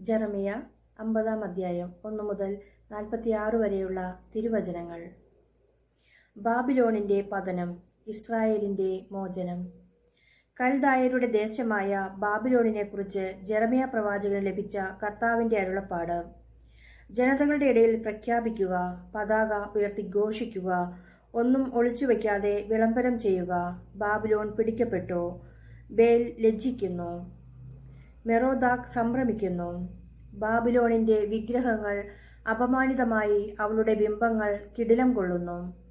ജെറമിയ അമ്പതാം അധ്യായം ഒന്നു മുതൽ നാൽപ്പത്തിയാറ് വരെയുള്ള തിരുവചനങ്ങൾ. ബാബിലോണിന്റെ പതനം ഇസ്രായേലിന്റെ മോചനം. കൽദായരുടെ ദേശമായ ബാബിലോണിനെക്കുറിച്ച് ജെറമിയ പ്രവാചകന് ലഭിച്ച കർത്താവിന്റെ അരുളപ്പാട്. ജനതകളുടെ ഇടയിൽ പ്രഖ്യാപിക്കുക പതാക ഉയർത്തി ഘോഷിക്കുക ഒന്നും ഒളിച്ചു വയ്ക്കാതെ വിളംബരം ചെയ്യുക. ബാബിലോൺ പിടിക്കപ്പെട്ടു ബേൽ ലജ്ജിക്കുന്നു. മെറോദാക് സംഭ്രമിക്കുന്നു. ബാബിലോണിന്റെ വിഗ്രഹങ്ങൾ അപമാനിതമായി അവളുടെ ബിംബങ്ങൾ കിടിലം കൊള്ളുന്നു.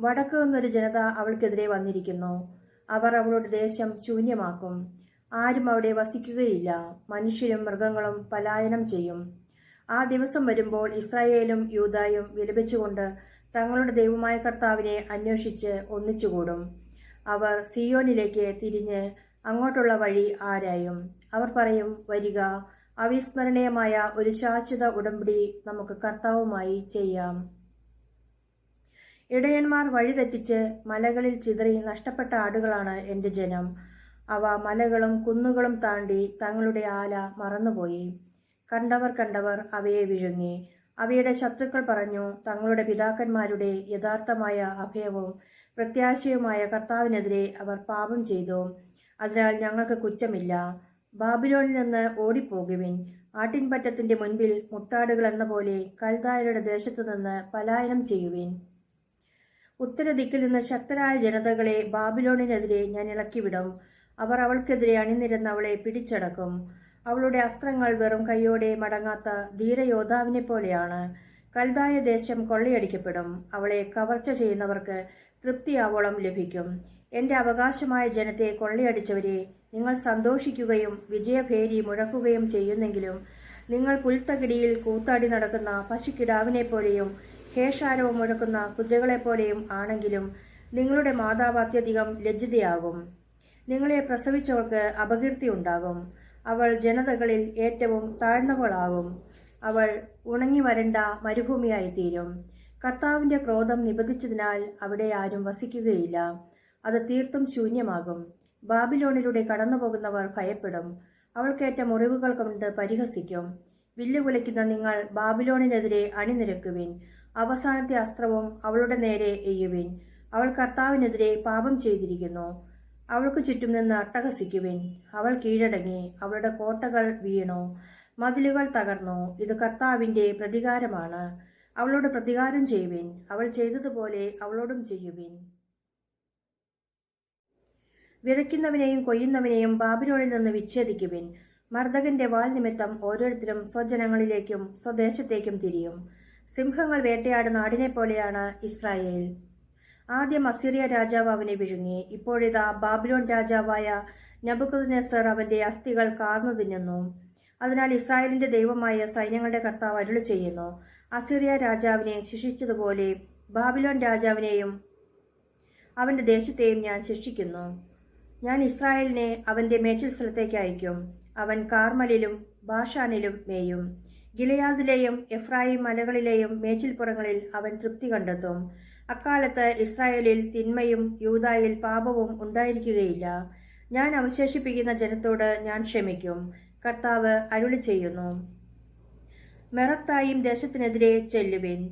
വടക്കു നിന്നൊരു ജനത അവൾക്കെതിരെ വന്നിരിക്കുന്നു. അവർ അവളുടെ ദേശം ശൂന്യമാക്കും. ആരും അവിടെ വസിക്കുകയില്ല. മനുഷ്യരും മൃഗങ്ങളും പലായനം ചെയ്യും. ആ ദിവസം വരുമ്പോൾ ഇസ്രായേലും യൂതായും വിലപിച്ചുകൊണ്ട് തങ്ങളുടെ ദൈവമായ കർത്താവിനെ അന്വേഷിച്ച് ഒന്നിച്ചുകൂടും. അവർ സിയോനിലേക്ക് തിരിഞ്ഞ് അങ്ങോട്ടുള്ള വഴി ആരായും? അവർ പറയും വരിക. അവിസ്മരണീയമായ ഒരു ശാശ്വത ഉടമ്പടി നമുക്ക് കർത്താവുമായി ചെയ്യാം. ഇടയന്മാർ വഴിതെറ്റിച്ച് മലകളിൽ ചിതറി നഷ്ടപ്പെട്ട ആടുകളാണ് എന്റെ ജനം. അവ മലകളും കുന്നുകളും താണ്ടി തങ്ങളുടെ ആല മറന്നുപോയി. കണ്ടവർ കണ്ടവർ അവയെ വിഴുങ്ങി. അവയുടെ ശത്രുക്കൾ പറഞ്ഞു തങ്ങളുടെ പിതാക്കന്മാരുടെ യഥാർത്ഥമായ അഭയവും പ്രത്യാശയുമായ കർത്താവിനെതിരെ അവർ പാപം ചെയ്തു. അതിനാൽ ഞങ്ങൾക്ക് കുറ്റമില്ല. ബാബിലോണിൽ നിന്ന് ഓടിപ്പോകുവിൻ. ആട്ടിൻപറ്റത്തിന്റെ മുൻപിൽ മുട്ടാടുകൾ എന്ന പോലെ കൽദായരുടെ ദേശത്തു നിന്ന് പലായനം ചെയ്യുവിൻ. ഉത്തരദിക്കിൽ നിന്ന് ശക്തരായ ജനതകളെ ബാബിലോണിനെതിരെ ഞാൻ ഇളക്കിവിടും. അവർ അവൾക്കെതിരെ അണിനിരന്ന് അവളെ പിടിച്ചടക്കും. അവളുടെ അസ്ത്രങ്ങൾ വെറും കൈയോടെ മടങ്ങാത്ത ധീരയോദ്ധാവിനെ പോലെയാണ്. കൽതായ ദേശം കൊള്ളയടിക്കപ്പെടും. അവളെ കവർച്ച ചെയ്യുന്നവർക്ക് തൃപ്തിയാവോളം ലഭിക്കും. എന്റെ അവകാശമായ ജനത്തെ കൊള്ളയടിച്ചവരെ നിങ്ങൾ സന്തോഷിക്കുകയും വിജയഭേരി മുഴക്കുകയും ചെയ്യുന്നെങ്കിലും നിങ്ങൾ പുൽത്തകിടിയിൽ കൂത്താടി നടക്കുന്ന പശുക്കിടാവിനെ പോലെയും ഹേഷാരവും മുഴക്കുന്ന കുതിരകളെപ്പോലെയും ആണെങ്കിലും നിങ്ങളുടെ മാതാവ് അത്യധികം ലജ്ജിതയാകും. നിങ്ങളെ പ്രസവിച്ചവൾക്ക് അപകീർത്തി ഉണ്ടാകും. അവൾ ജനതകളിൽ ഏറ്റവും താഴ്ന്നവളാകും. അവൾ ഉണങ്ങി വരണ്ട മരുഭൂമിയായി തീരും കർത്താവിന്റെ ക്രോധം നിബന്ധിച്ചതിനാൽ അവിടെ ആരും വസിക്കുകയില്ല. അത് തീർത്തും ശൂന്യമാകും. ബാബിലോണിലൂടെ കടന്നുപോകുന്നവർ ഭയപ്പെടും. അവൾക്കേറ്റ മുറിവുകൾ കൊണ്ട് പരിഹസിക്കും. വില്ലുകുലയ്ക്കുന്ന നിങ്ങൾ ബാബിലോണിനെതിരെ അണിനിരക്കുവിൻ. അവസാനത്തെ അസ്ത്രവും അവളുടെ നേരെ എയ്യുവിൻ. അവൾ കർത്താവിനെതിരെ പാപം ചെയ്തിരിക്കുന്നു. അവൾക്ക് ചുറ്റും നിന്ന് അട്ടഹസിക്കുവിൻ. അവൾ കീഴടങ്ങി. അവളുടെ കോട്ടകൾ വീണു. മതിലുകൾ തകർന്നു. ഇത് കർത്താവിന്റെ പ്രതികാരമാണ്. അവളോട് പ്രതികാരം ചെയ്യുവിൻ. അവൾ ചെയ്തതുപോലെ അവളോടും ചെയ്യുവിൻ. വിതയ്ക്കുന്നവനെയും കൊയ്യുന്നവനെയും ബാബിലോണിൽ നിന്ന് വിച്ഛേദിക്കുവിൻ. മർദ്ദകന്റെ വാൾ നിമിത്തം ഓരോരുത്തരും സ്വജനങ്ങളിലേക്കും സ്വദേശത്തേക്കും തിരിയും. സിംഹങ്ങൾ വേട്ടയാട് നാടിനെ പോലെയാണ് ഇസ്രായേൽ. ആദ്യം അസിറിയ രാജാവ് അവനെ വിഴുങ്ങി. ഇപ്പോഴിതാ ബാബിലോൺ രാജാവായ നബുക്കുദ്നേസർ അവന്റെ അസ്ഥികൾ കാർന്നു തിന്നുന്നു. അതിനാൽ ഇസ്രായേലിന്റെ ദൈവമായ സൈന്യങ്ങളുടെ കർത്താവ് അരുളി ചെയ്യുന്നു. അസീറിയ രാജാവിനെ ശിക്ഷിച്ചതുപോലെ ബാബിലോൺ രാജാവിനെയും അവന്റെ ദേശത്തെയും ഞാൻ ശിക്ഷിക്കുന്നു. ഞാൻ ഇസ്രായേലിനെ അവന്റെ മേച്ചിൽ സ്ഥലത്തേക്ക് അയക്കും അവൻ കാർമലിലും ബാഷാനിലും മേയും. ഗിലയാദിലെയും എഫ്രായിം മലകളിലെയും മേച്ചിൽപ്പുറങ്ങളിൽ അവൻ തൃപ്തി കണ്ടെത്തും. അക്കാലത്ത് ഇസ്രായേലിൽ തിന്മയും യൂതായിൽ പാപവും ഉണ്ടായിരിക്കുകയില്ല. ഞാൻ അവശേഷിപ്പിക്കുന്ന ജനത്തോട് ഞാൻ ക്ഷമിക്കും. കർത്താവ് അരുളി ചെയ്യുന്നു. മെറത്തായും ദേശത്തിനെതിരെ ചെല്ലുവിൻ.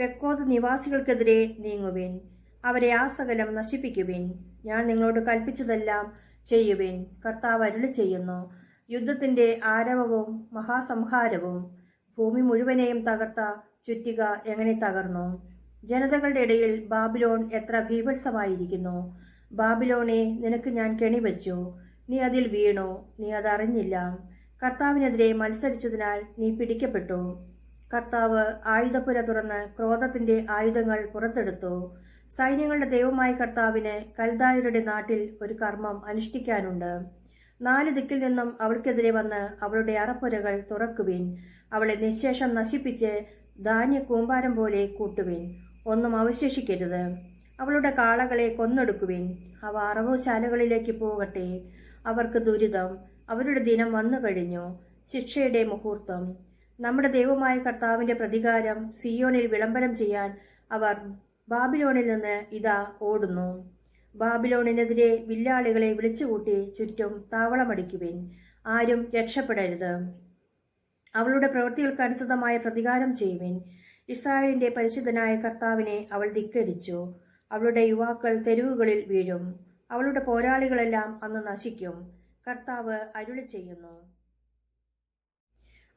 പെക്കോത് നിവാസികൾക്കെതിരെ നീങ്ങുവിൻ. അവരെ ആ സകലം നശിപ്പിക്കുവിൻ. ഞാൻ നിങ്ങളോട് കൽപ്പിച്ചതെല്ലാം ചെയ്യുവിൻ. കർത്താവ് അരുളി ചെയ്യുന്നു. യുദ്ധത്തിന്റെ ആരവവും മഹാസംഹാരവും ഭൂമി മുഴുവനെയും തകർത്ത ചുറ്റിക എങ്ങനെ തകർന്നു? ജനതകളുടെ ഇടയിൽ ബാബിലോൺ എത്ര ഭീഭത്സമായിരിക്കുന്നു? ബാബിലോണെ നിനക്ക് ഞാൻ കെണിവെച്ചു. നീ അതിൽ വീണു. നീ അതറിഞ്ഞില്ല കർത്താവിനെതിരെ മത്സരിച്ചതിനാൽ നീ പിടിക്കപ്പെട്ടു. കർത്താവ് ആയുധപ്പുര തുറന്ന് ക്രോധത്തിന്റെ ആയുധങ്ങൾ പുറത്തെടുത്തു. സൈന്യങ്ങളുടെ ദൈവമായ കർത്താവിന് കൽദായരുടെ നാട്ടിൽ ഒരു കർമ്മം അനുഷ്ഠിക്കാനുണ്ട്. നാല് ദിക്കിൽ നിന്നും അവൾക്കെതിരെ വന്ന് അവളുടെ അറപ്പുരകൾ തുറക്കുവിൻ. അവളെ നിശേഷം നശിപ്പിച്ച് ധാന്യ കൂമ്പാരം പോലെ കൂട്ടുവിൻ. ഒന്നും അവശേഷിക്കരുത്. അവളുടെ കാളകളെ കൊന്നെടുക്കുവിൻ. അവ അറവുശാലകളിലേക്ക് പോകട്ടെ. അവർക്ക് ദുരിതം. അവരുടെ ദിനം വന്നു കഴിഞ്ഞു. ശിക്ഷയുടെ മുഹൂർത്തം. നമ്മുടെ ദൈവമായ കർത്താവിന്റെ പ്രതികാരം സിയോണിൽ വിളംബരം ചെയ്യാൻ അവർ ബാബിലോണിൽ നിന്ന് ഇതാ ഓടുന്നു. ബാബിലോണിനെതിരെ വില്ലാളികളെ വിളിച്ചുകൂട്ടി ചുറ്റും താവളമടിക്കുവിൻ. ആരും രക്ഷപ്പെടരുത്. അവളുടെ പ്രവൃത്തികൾക്ക് അനുസൃതമായ പ്രതികാരം ചെയ്യുവിൻ. ഇസ്രായേലിന്റെ പരിശുദ്ധനായ കർത്താവിനെ അവൾ ധിക്കരിച്ചു. അവളുടെ യുവാക്കൾ തെരുവുകളിൽ വീഴും. അവളുടെ പോരാളികളെല്ലാം അന്ന് നശിക്കും. കർത്താവ് അരുളി ചെയ്യുന്നു.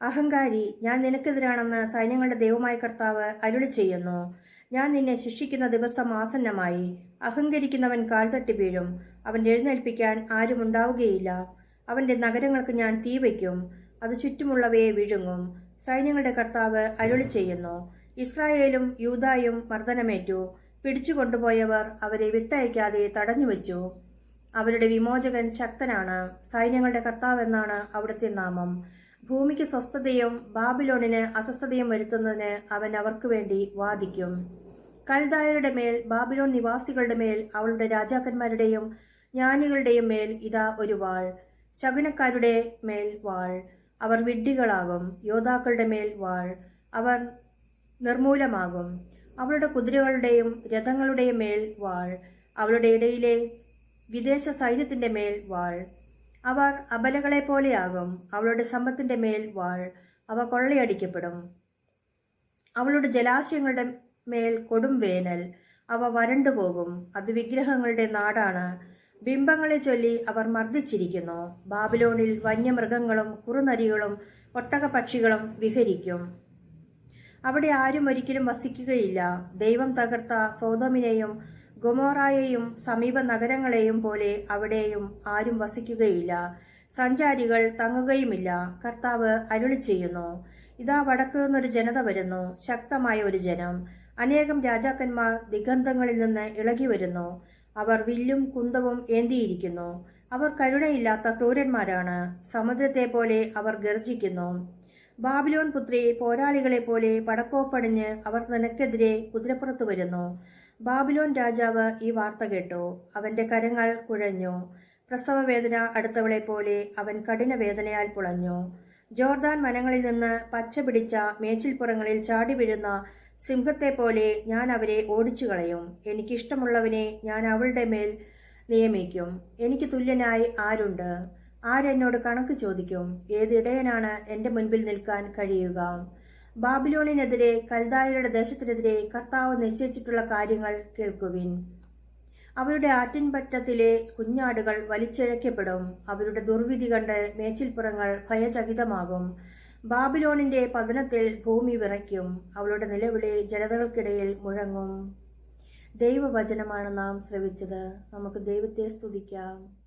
അഹങ്കാരി ഞാൻ നിനക്കെതിരാണെന്ന് സൈന്യങ്ങളുടെ ദൈവമായ കർത്താവ് അരുളി ചെയ്യുന്നു. ഞാൻ നിന്നെ ശിക്ഷിക്കുന്ന ദിവസം ആസന്നമായി. അഹങ്കരിക്കുന്നവൻ കാൽതട്ടി വീഴും. അവൻ എഴുന്നേൽപ്പിക്കാൻ ആരുമുണ്ടാവുകയില്ല അവന്റെ നഗരങ്ങൾക്ക് ഞാൻ തീ വയ്ക്കും. അത് ചുറ്റുമുള്ളവയെ വിഴുങ്ങും. സൈന്യങ്ങളുടെ കർത്താവ് അരുളി ചെയ്യുന്നു. ഇസ്രായേലും യൂതായും മർദ്ദനമേറ്റു. പിടിച്ചുകൊണ്ടുപോയവർ അവരെ വിട്ടയക്കാതെ തടഞ്ഞുവെച്ചു അവരുടെ വിമോചകൻ ശക്തനാണ്. സൈന്യങ്ങളുടെ കർത്താവ് എന്നാണ് അവിടുത്തെ നാമം. ഭൂമിക്ക് സ്വസ്ഥതയും ബാബിലോണിന് അസ്വസ്ഥതയും വരുത്തുന്നതിന് അവൻ അവർക്ക് വേണ്ടി വാദിക്കും. കൽദായരുടെ മേൽ ബാബിലോൺ നിവാസികളുടെ മേൽ അവളുടെ രാജാക്കന്മാരുടെയും ജ്ഞാനികളുടെയും മേൽ ഇതാ ഒരു വാൾ. ശകുനക്കാരുടെ മേൽ വാൾ. അവർ വിഡ്ഢികളാകും. യോദ്ധാക്കളുടെ മേൽ വാൾ. അവർ നിർമൂലമാകും അവളുടെ കുതിരകളുടെയും രഥങ്ങളുടെയും മേൽ വാൾ. അവളുടെ ഇടയിലെ വിദേശ സൈന്യത്തിന്റെ മേൽ വാൾ. അവർ അബലകളെ പോലെയാകും അവളുടെ സമ്പത്തിന്റെ മേൽ വാൾ. അവ കൊള്ളയടിക്കപ്പെടും. അവളുടെ ജലാശയങ്ങളുടെ മേൽ കൊടും വേനൽ. അവ വരണ്ടുപോകും അത് വിഗ്രഹങ്ങളുടെ നാടാണ്. ബിംബങ്ങളെ ചൊല്ലി അവർ മർദ്ദിച്ചിരിക്കുന്നു. ബാബിലോണിൽ വന്യമൃഗങ്ങളും കുറുനരികളും ഒട്ടകപക്ഷികളും വിഹരിക്കും. അവിടെ ആരും ഒരിക്കലും വസിക്കുകയില്ല. ദൈവം തകർത്ത സോതോമിനെയും ഗൊമോറായെയും സമീപ നഗരങ്ങളെയും പോലെ അവിടെയും ആരും വസിക്കുകയില്ല. സഞ്ചാരികൾ തങ്ങുകയുമില്ല. കർത്താവ് അരുളി ചെയ്യുന്നു. ഇതാ വടക്ക് നിന്നൊരു ജനത വരുന്നു. ശക്തമായ ഒരു ജനം. അനേകം രാജാക്കന്മാർ ദിഗന്ധങ്ങളിൽ നിന്ന് ഇളകി വരുന്നു. അവർ വില്ലും കുന്തവും ഏന്തിയിരിക്കുന്നു. അവർ കരുണയില്ലാത്ത ക്രൂരന്മാരാണ്. സമുദ്രത്തെ പോലെ അവർ ഗർജിക്കുന്നു ബാബിലോൺ പുത്രി പോരാളികളെ പോലെ പടക്കോപ്പണിഞ്ഞ് അവർ നിനക്കെതിരെ കുതിരപ്പുറത്ത് വരുന്നു. ബാബിലോൺ രാജാവ് ഈ വാർത്ത കേട്ടു. അവന്റെ കരങ്ങൾ കുഴഞ്ഞു. പ്രസവവേദന അടുത്തവളെ പോലെ അവൻ കഠിന വേദനയാൽ പുളഞ്ഞു. ജോർദാൻ വനങ്ങളിൽ നിന്ന് പച്ച പിടിച്ച മേച്ചിൽപ്പുറങ്ങളിൽ ചാടി വീഴുന്ന സിംഹത്തെ പോലെ ഞാൻ അവരെ ഓടിച്ചു കളയും എനിക്കിഷ്ടമുള്ളവനെ ഞാൻ അവളുടെ മേൽ നിയമിക്കും. എനിക്ക് തുല്യനായി ആരുണ്ട്? ആരെന്നോട് കണക്ക് ചോദിക്കും? ഏതിടയനാണ് എന്റെ മുൻപിൽ നിൽക്കാൻ കഴിയുക? ബാബിലോണിനെതിരെ കൽദായരുടെ ദേശത്തിനെതിരെ കർത്താവ് നിശ്ചയിച്ചിട്ടുള്ള കാര്യങ്ങൾ കേൾക്കുവിൻ. അവരുടെ ആറ്റിൻപറ്റത്തിലെ കുഞ്ഞാടുകൾ വലിച്ചിഴക്കപ്പെടും. അവരുടെ ദുർവിധി കണ്ട് മേച്ചിൽപ്പുറങ്ങൾ ഭയചകിതമാകും. ബാബിലോണിന്റെ പതനത്തിൽ ഭൂമി വിറയ്ക്കും. അവളുടെ നിലവിളി ജനതകൾക്കിടയിൽ മുഴങ്ങും. ദൈവവചനമാണ് നാം ശ്രവിച്ചത്. നമുക്ക് ദൈവത്തെ സ്തുതിക്കാം.